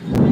Yeah.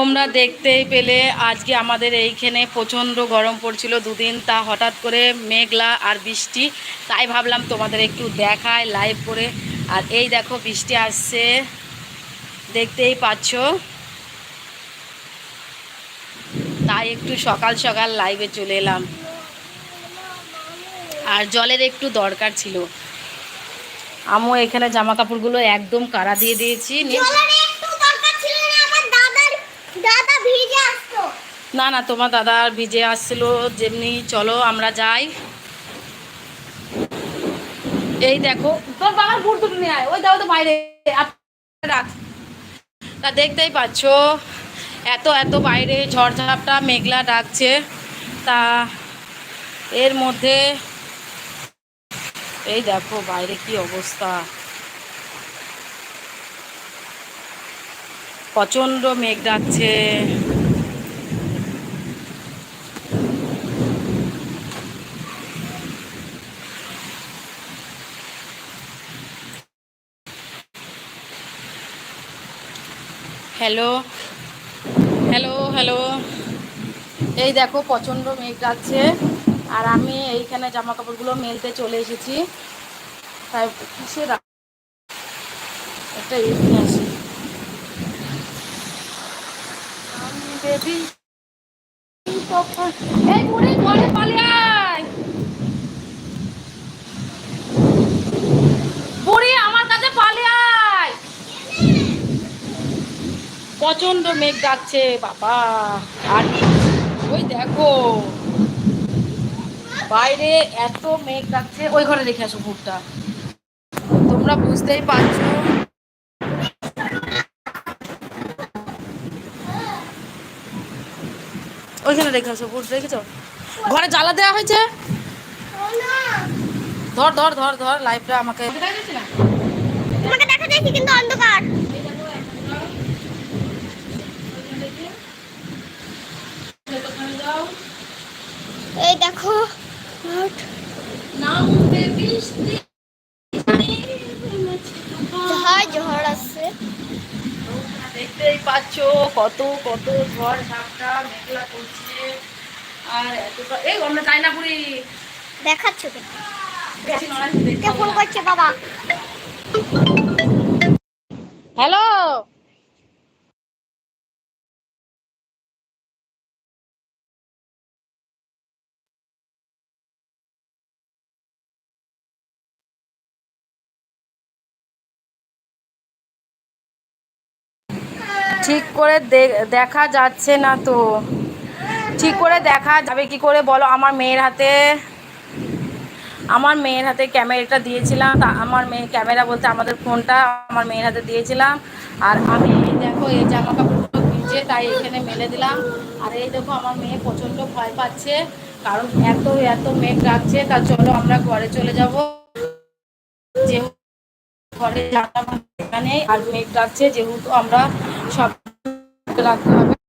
তোমরা দেখতেই পেলে আজকে আমাদের এইখানে প্রচণ্ড গরম পড়ছিল দুদিন, তা হঠাৎ করে মেঘলা আর বৃষ্টি। তাই ভাবলাম তোমাদের একটু দেখায় লাইভ করে। আর এই দেখো, বৃষ্টি আসছে। দেখতেই পাচ্ছ। তাই একটু সকাল সকাল লাইভে চলে এলাম। আর জলের একটু দরকার ছিল। আমও এখানে জামা কাপড়গুলো একদম কাড়া দিয়ে দিয়েছি। নিয়ে জলের একটু দরকার ছিল না আমার দাদার দাদা ভিজে আসতো। না না, তোমার দাদা ভিজে আসছিল যেমনি। চলো, আমরা যাই। এই দেখো তোর বাবার বুট নিয়ে আয়। ওই দাও তো বাইরে। রাখ। তা দেখতেই পাচ্ছ, এত এত বাইরে ঝড়ঝাপটা, মেঘলা ডাকছে। তা এর মধ্যে, এই দেখো বাইরে কি অবস্থা। প্রচণ্ড মেঘ ডাকছে। হ্যালো হ্যালো হ্যালো এই দেখো, প্রচণ্ড মেঘ ডাকছে। আর আমি এইখানে জামা কাপড়গুলো মেলতে চলে এসেছি। তাই কিসে একটা ইয়ে নিয়ে আসি আমি প্রচণ্ড মেঘ ডাকছে, বাবা। আর ওই দেখো, বাইরে এত মেঘ ডাকছে। ওই ঘরে রেখে আসো ভুটটা তোমরা বুঝতেই পারছ। ওইখানে রেখে আসো ভুট রেখেছো? ঘরে জ্বালা দেওয়া হয়েছে? ধর ধর ধর ধর লাইফটা আমাকে। তোমাকে দেখা যাচ্ছে কিন্তু অন্ধকার। এই দেখো মাঠ। ঝড় ঝড় আসছে। দেখতেই পাচ্ছ কত কত ঝড় ঝাপটা মেঘলা করছে। আর এতটা এই আমরা তাই না পুরি দেখাচ্ছ কে ফোন করছে বাবা? হ্যালো? ঠিক করে দে- দেখা যাচ্ছে না তো। ঠিক করে দেখা যাবে কি করে বলো? আমার মেয়ের হাতে, আমার মেয়ের হাতে ক্যামেরাটা দিয়েছিলাম। আমার মেয়ে ক্যামেরা বলতে আমাদের ফোনটা আমার মেয়ের হাতে দিয়েছিলাম। আর আমি দেখো, এই জামা কাপড়গুলো ভিজে তাই এখানে মেলে দিলাম। আর এই দেখো, আমার মেয়ে প্রচণ্ড ভয় পাচ্ছে, কারণ এত এত মেঘ ডাকছে। তা চলো আমরা ঘরে চলে যাব। যেহেতু ঘরে জানলাম এখানে আর মেঘ ডাকছে, যেহেতু আমরা সব রাখতে হবে।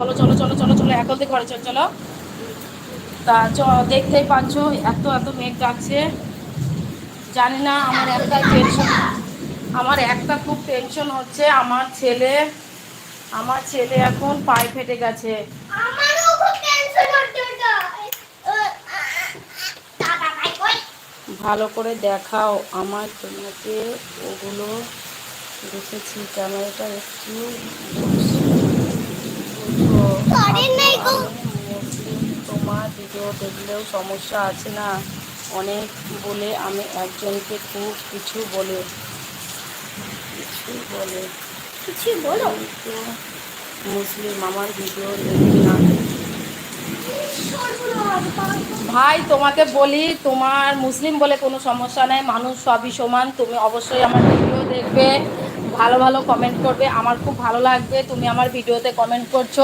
চলো চলো চলো চলো চলো থেকে ঘরে চলো চলো। তা চ দেখতেই পাচ্ছ এত এত মেঘ ডাকছে। জানি না আমার একটাই টেনশন আমার একটা খুব টেনশন হচ্ছে আমার ছেলে আমার ছেলে এখন পায়ে ফেটে গেছে? ভালো করে দেখাও আমার তোমাকে ওগুলো দেখেছি ক্যামেরাটা একটু বুঝো। সরি নেই গো। আমি মুসলিম, তোমার ভিডিও দেখলেও সমস্যা আছে না? অনেক বলে আমি একজনকে খুব কিছু বলে। কিছু বলে। কিছু বলো। মুসলিম আমার ভিডিও দেখি না। ভাই তোমাকে বলি তোমার মুসলিম বলে কোনো সমস্যা নেই। মানুষ সবই সমান। তুমি অবশ্যই আমার ভিডিও দেখবে ভালো ভালো কমেন্ট করবে। আমার খুব ভালো লাগবে। তুমি আমার ভিডিওতে কমেন্ট করছ।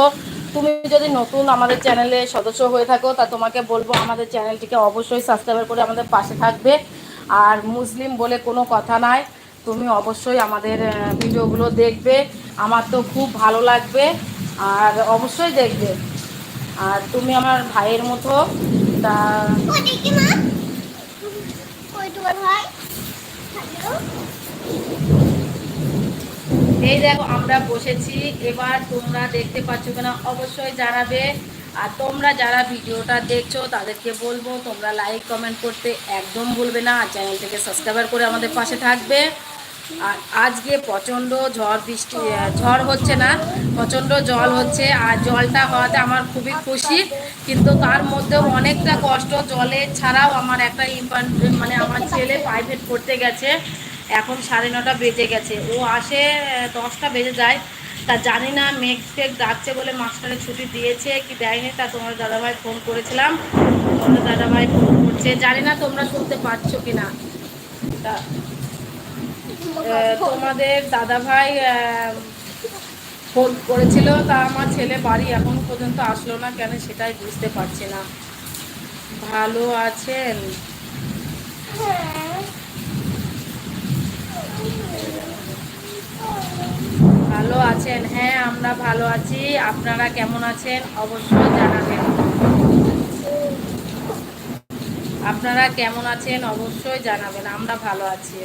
তুমি যদি নতুন আমাদের চ্যানেলে সদস্য হয়ে থাকো, তা তোমাকে বলব আমাদের চ্যানেলটিকে অবশ্যই সাবস্ক্রাইব করে আমাদের পাশে থাকবে। আর মুসলিম বলে কোনো কথা নাই, তুমি অবশ্যই আমাদের ভিডিওগুলো দেখবে। আমার তো খুব ভালো লাগবে, আর অবশ্যই দেখবে। আর তুমি আমার ভাইয়ের মতো, তা ভাই। এই দেখো, আমরা বসেছি। এবার তোমরা দেখতে পাচ্ছ কিনা, অবশ্যই জানাবে। আর তোমরা যারা ভিডিওটা দেখছ, তাদেরকে বলব, তোমরা লাইক কমেন্ট করতে একদম ভুলবে না। আর চ্যানেলটিকে সাবস্ক্রাইবার করে আমাদের পাশে থাকবে। আর আজকে প্রচণ্ড ঝড় বৃষ্টি ঝড় হচ্ছে না, প্রচণ্ড জল হচ্ছে। আর জলটা হওয়াতে আমার খুবই খুশি। কিন্তু তার মধ্যেও অনেকটা কষ্ট। জলে ছাড়াও আমার একটা ইম্পার্ট মানে আমার ছেলে প্রাইভেট পড়তে গেছে। এখন সাড়ে নটা বেজে গেছে। ও আসে দশটা বেজে যায়। তা জানি না, মেঘ টেঘ ডাকছে বলে মাস্টারে ছুটি দিয়েছে, কি দেয়নি? তা তোমার দাদাভাই ফোন করেছিলাম। তোমাদের দাদাভাই ফোন করছে। জানি না তোমরা শুনতে পাচ্ছ কি না তা তোমাদের দাদাভাই ফোন করেছিল। তা আমার ছেলে বাড়ি এখন পর্যন্ত আসলো না কেন সেটাই বুঝতে পারছি না। ভালো আছেন? হ্যাঁ ভালো আছেন? হ্যাঁ আমরা ভালো আছি। আপনারা কেমন আছেন? অবশ্যই জানাবেন। আপনারা কেমন আছেন? অবশ্যই জানাবেন। আমরা ভালো আছি।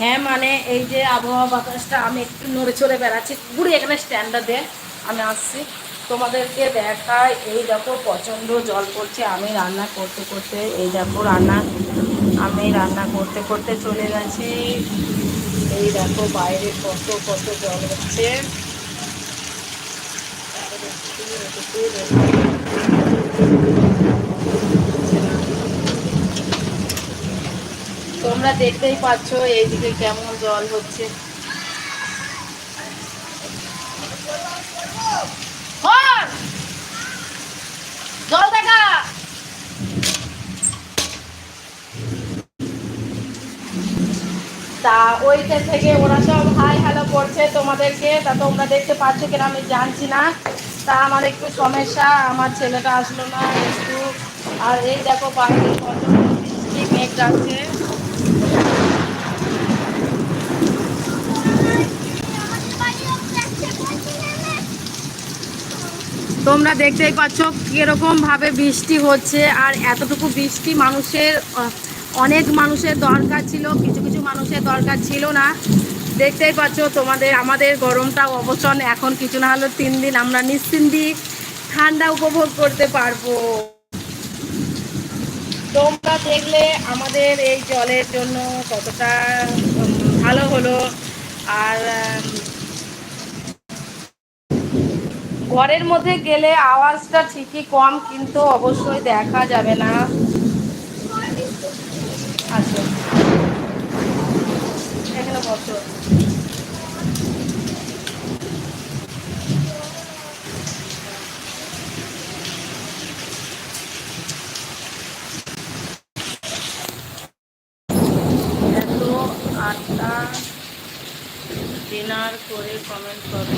হ্যাঁ মানে এই যে আবহাওয়া বাতাসটা আমি একটু নড়ে চড়ে বেড়াচ্ছি। পুরো এখানে স্ট্যান্ডটা দে। আমি আসছি। তোমাদেরকে দেখায়, এই দেখো প্রচণ্ড জল পড়ছে, আমি রান্না করতে করতে, এই দেখো রান্না, আমি রান্না করতে করতে চলে গেছি। এই দেখো বাইরে কত কত জল হচ্ছে। তোমরা দেখতেই পাচ্ছ, এইদিকে কেমন জল হচ্ছে। জল দেখা তা ওইটা থেকে ওরা সব হাই হ্যালো করছে তোমাদেরকে। তা তোমরা দেখতে পাচ্ছ কিনা আমি জানছি না। তা আমার একটু সমস্যা, আমার ছেলেটা আসলো না একটু। আর এই দেখো বাইরে কত মেঘ ডাকছে। তোমরা দেখতেই পাচ্ছ কীরকম ভাবে বৃষ্টি হচ্ছে, আর এতটুকু বৃষ্টি মানুষের অনেক মানুষের দরকার ছিল, কিছু কিছু মানুষের দরকার ছিল না। দেখতেই পাচ্ছ তোমাদের, আমাদের গরমটা অবসন, এখন কিছু না হলেও তিন দিন আমরা নিশ্চিন্তি ঠান্ডা উপভোগ করতে পারব। তোমরা দেখলে আমাদের এই জলের জন্য কতটা ভালো হলো, আর ঘরের মধ্যে গেলে আওয়াজটা ঠিকই কম কিন্তু অবশ্যই দেখা যাবে না। আচ্ছা। এখানে বসো এত আটটা ডিনার করে কমেন্ট করো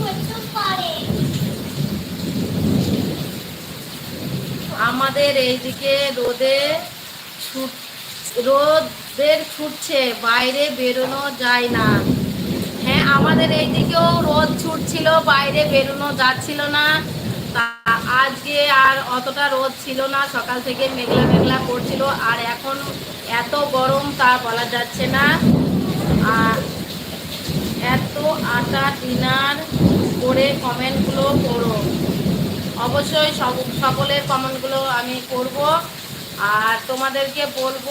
প্রচুর পড়ে আমাদের এইদিকে রোদে ছুট রোদের ছুটছে, বাইরে বেরোনো যায় না। হ্যাঁ আমাদের এইদিকেও রোদ ছুটছিল, বাইরে বেরোনো যাচ্ছিল না। তা আজকে আর অতটা রোদ ছিল না, সকাল থেকে মেঘলা মেঘলা করছিল, আর এখন এত গরম তা বলা যাচ্ছে না। আর এত আটা ডিনার করে কমেন্টগুলো করো। অবশ্যই সকলের কমেন্টগুলো আমি করব। আর তোমাদেরকে বলব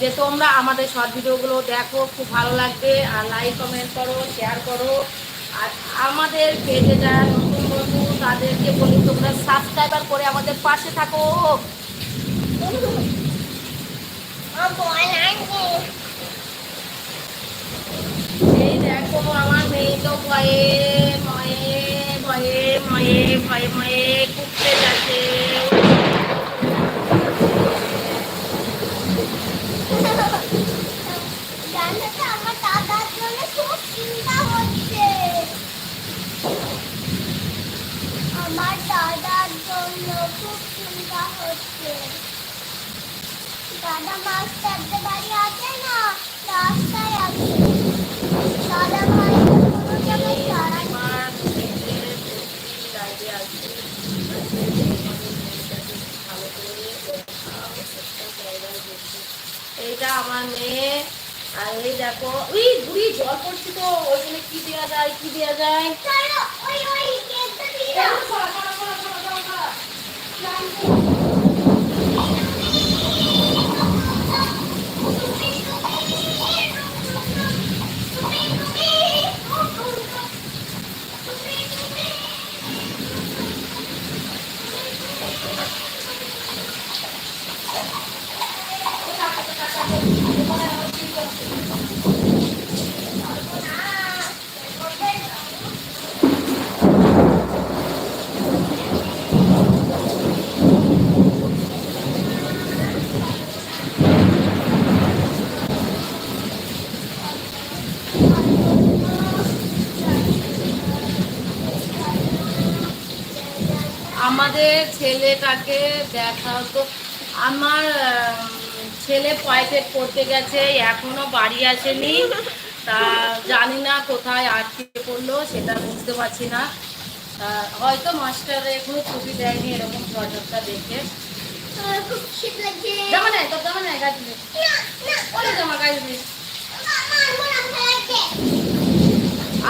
যে তোমরা আমাদের শর্ট ভিডিওগুলো দেখো, খুব ভালো লাগবে। আর লাইক কমেন্ট করো শেয়ার করো। আর আমাদের পেজে যারা নতুন বন্ধু, তাদেরকে বলি, তোমরা সাবস্ক্রাইবার করে আমাদের পাশে থাকো। এই দেখো আমার মেয়ে তো ভয়ে ভয়ে ভয়ে যাচ্ছে আমার দাদার খুব চিন্তা হচ্ছে। দাদা মাছ চারটে বাড়ি আছে না, রাস্তায় আছে দাদা জায়গায় যায় না। আমার মেয়েদের বেশি লাইভে আসবে ভালো করে দেখাও, subscriber বেশি। এইটা আমার মেয়ে। আর এই দেখো উই বুড়ি জল পড়ছে তো ওইখানে কি দেওয়া যায় কি দেওয়া যায়? ওই ওই আমাদের ছেলেটাকে দেখা তো আমার ছেলে পয়সেট করতে গেছে এখনও বাড়ি আসেনি। তা জানি না কোথায় আটকে পড়ল সেটা বুঝতে পারছি না। হয়তো মাস্টার এখনও ছুটি দেয়নি এরকম ঝড়টা দেখে। জামা তোর জামা গাছ জামা গাছ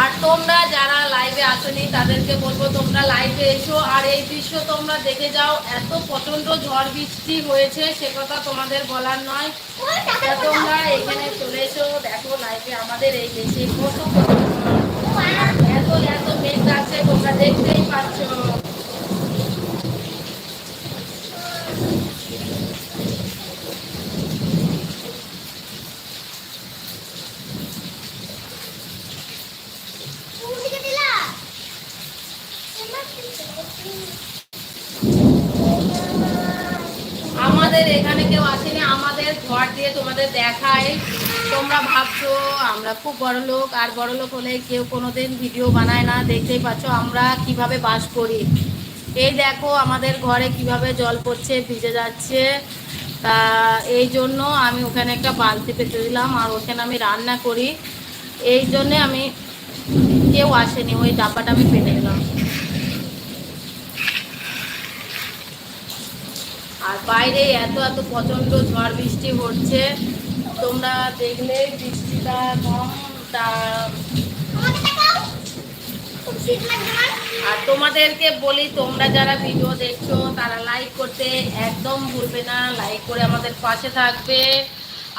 আর তোমরা যারা আসনি তাদেরকে বলব তোমরা লাইভে এসো। আর এই দৃশ্য তোমরা দেখে যাও, এত প্রচণ্ড ঝড় বৃষ্টি হয়েছে, সে কথা তোমাদের বলার নয়। তোমরা এখানে চলে এসো, দেখো লাইভে আমাদের এই দেশে কত এত এত মেঘ আছে, তোমরা দেখতেই পাচ্ছ। আমাদের এখানে কেউ আসেনি, আমাদের ঘর দিয়ে তোমাদের দেখায়। তোমরা ভাবছ আমরা খুব বড় লোক, আর বড় লোক হলে কেউ কোনোদিন ভিডিও বানায় না। দেখতেই পাচ্ছ আমরা কীভাবে বাস করি। এই দেখো আমাদের ঘরে কীভাবে জল পড়ছে, ভিজে যাচ্ছে। তা এই জন্য আমি ওখানে একটা বালতি পেতে দিলাম, আর ওখানে আমি রান্না করি। এই জন্যে আমি কেউ আসেনি, ওই ডাব্বাটা আমি পেতে দিলাম। আর বাইরে এত এত প্রচণ্ড ঝড় বৃষ্টি হচ্ছে। তোমরা দেখলে বৃষ্টিটা কম, তা আর তোমাদেরকে বলি, তোমরা যারা ভিডিও দেখছ, তারা লাইক করতে একদম ভুলবে না। লাইক করে আমাদের পাশে থাকবে।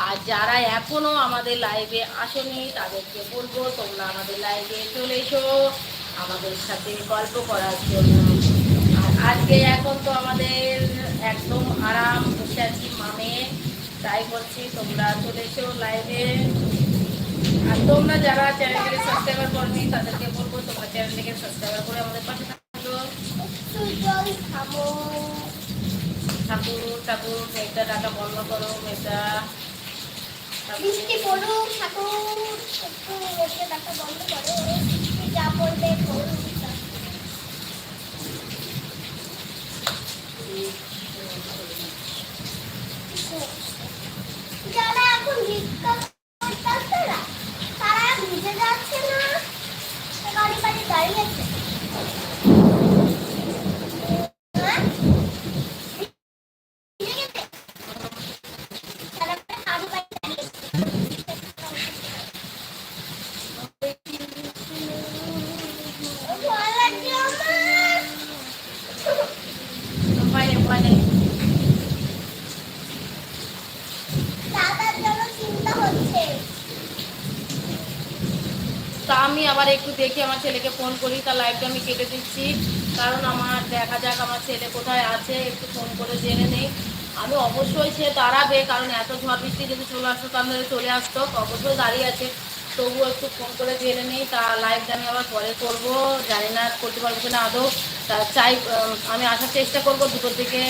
আর যারা এখনও আমাদের লাইভে আসনি, তাদেরকে বলব, তোমরা আমাদের লাইভে চলে এসো। আমাদের সাথে গল্প করার জন্য। আর আজকে এখন তো আমাদের তাই বলছি, তোমরা চলে এসো লাইভে আর তোমরা যারা চ্যানেলটাকে সাবস্ক্রাইবার করবি তাদেরকে বলব, তোমরা চ্যানেলটাকে সাবস্ক্রাইবার করে আমাদের পাশে থাকো। ঠাকুর ঠাকুর, মেয়েটা ডাটা বন্ধ করো মেঘটা বৃষ্টি পড়ুক ঠাকুর, একটু মেঘটা টাকা বন্ধ করো। যা পড়বে পড়ুক তা আমি আবার একটু দেখি, আমার ছেলেকে ফোন করি, তার লাইভটা আমি কেটে দিচ্ছি। কারণ আমার দেখা যাক আমার ছেলে কোথায় আছে, একটু ফোন করে জেনে নেই। আমি অবশ্যই সে দাঁড়াবে, কারণ এত ঝড় বৃষ্টি যদি চলে আসতো, তাহলে চলে আসতো, অবশ্যই দাঁড়িয়ে আছে। তবুও একটু ফোন করে জেনে নিই, তা লাইভটা আমি আবার পরে করব, জানি না করতে পারব কিনা আদৌ। তা চাই আমি আসার চেষ্টা করব দুটো থেকে